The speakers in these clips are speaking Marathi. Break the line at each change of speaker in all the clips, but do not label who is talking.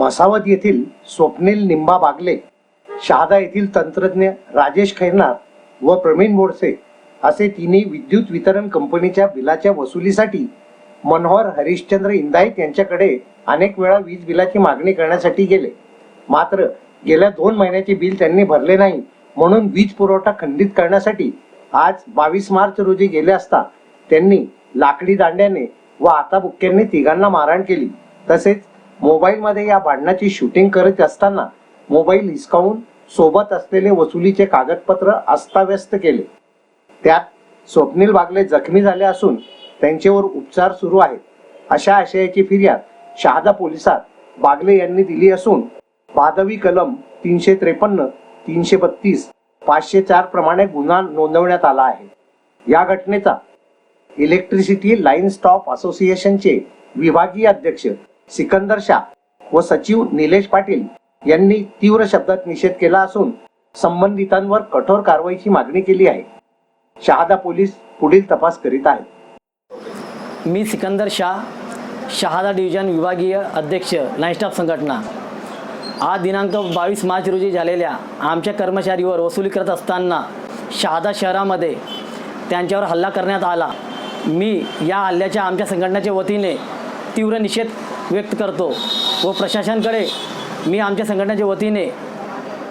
मसावत येथील स्वप्नील निंबा बागले शहादा येथील तंत्रज्ञ राजेश खैरनार व प्रवीण बोडसे असे तिन्ही विद्युत वितरण कंपनीच्या बिलाच्या वसुलीसाठी मनोहर हरिश्चंद्र इंदाईत यांच्याकडे अनेक वेळा वीज बिलाची मागणी करण्यासाठी गेले. मात्र गेल्या दोन महिन्याचे बिल त्यांनी भरले नाही म्हणून वीज पुरवठा खंडित करण्यासाठी आज बावीस मार्च रोजी गेले असता त्यांनी लाकडी दांड्याने व हाताबुक्क्यांनी तिघांना मारहाण केली. तसेच मोबाईलमध्ये या भांडणाची शूटिंग करत असताना मोबाईल हिसकावून सोबत असलेले वसुलीचे कागदपत्र अस्ताव्यस्त केले. त्यात स्वप्नील बागले जखमी झाले असून त्यांच्यावर उपचार सुरू आहेत. अशा आशयाची फिर्याद शहादा पोलिसात बागले यांनी दिली असून भादवी कलम तीनशे त्रेपन्न तीनशे बत्तीस पाचशे चार प्रमाणे गुन्हा नोंदवण्यात आला आहे. या घटनेचा इलेक्ट्रिसिटी लाईन स्टॉप असोसिएशनचे विभागीय अध्यक्ष सिकंदर शाह व सचिव निलेश पाटील यांनी तीव्र शब्दात निषेध केला असून संबंधितांवर कठोर कारवाईची मागणी केली आहे. शहादा पोलीस पुढील तपास करीत आहेत.
मी सिकंदर शाह शहादा डिव्हिजन विभागीय अध्यक्ष लाईन स्टाफ संघटना. आज दिनांक बावीस मार्च रोजी झालेल्या आमच्या कर्मचारीवर वसुली करत असताना शहादा शहरामध्ये त्यांच्यावर हल्ला करण्यात आला. मी या हल्ल्याच्या आमच्या संघटनेच्या वतीने तीव्र निषेध व्यक्त करतो व प्रशासनाकडे मी आमच्या संघटनेच्या वतीने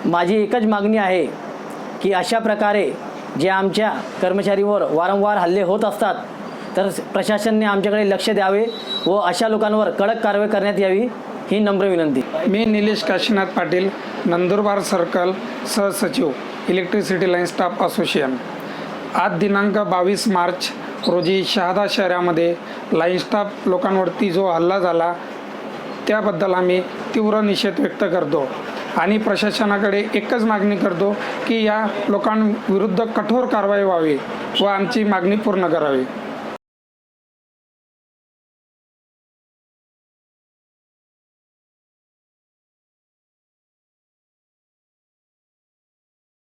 माझी एकच मागणी आहे की अशा प्रकारे जे आमच्या कर्मचारीवर वारंवार हल्ले होत असतात तर प्रशासनने आमच्याकडे लक्ष द्यावे व अशा लोकांवर कडक कारवाई करण्यात यावी ही नम्र विनंती.
मी निलेश काशीनाथ पाटील नंदुरबार सर्कल सहसचिव इलेक्ट्रिसिटी लाईन स्टाफ असोसिएशन. आज दिनांक बावीस मार्च रोजी शहादा शहरामध्ये लाईन स्टाफ लोकांवरती जो हल्ला झाला त्याबद्दल आम्ही तीव्र निषेध व्यक्त करतो. आणि प्रशासनाकडे एकच मागणी करतो की या लोकांविरुद्ध कठोर कारवाई व्हावी व आमची मागणी पूर्ण करावी.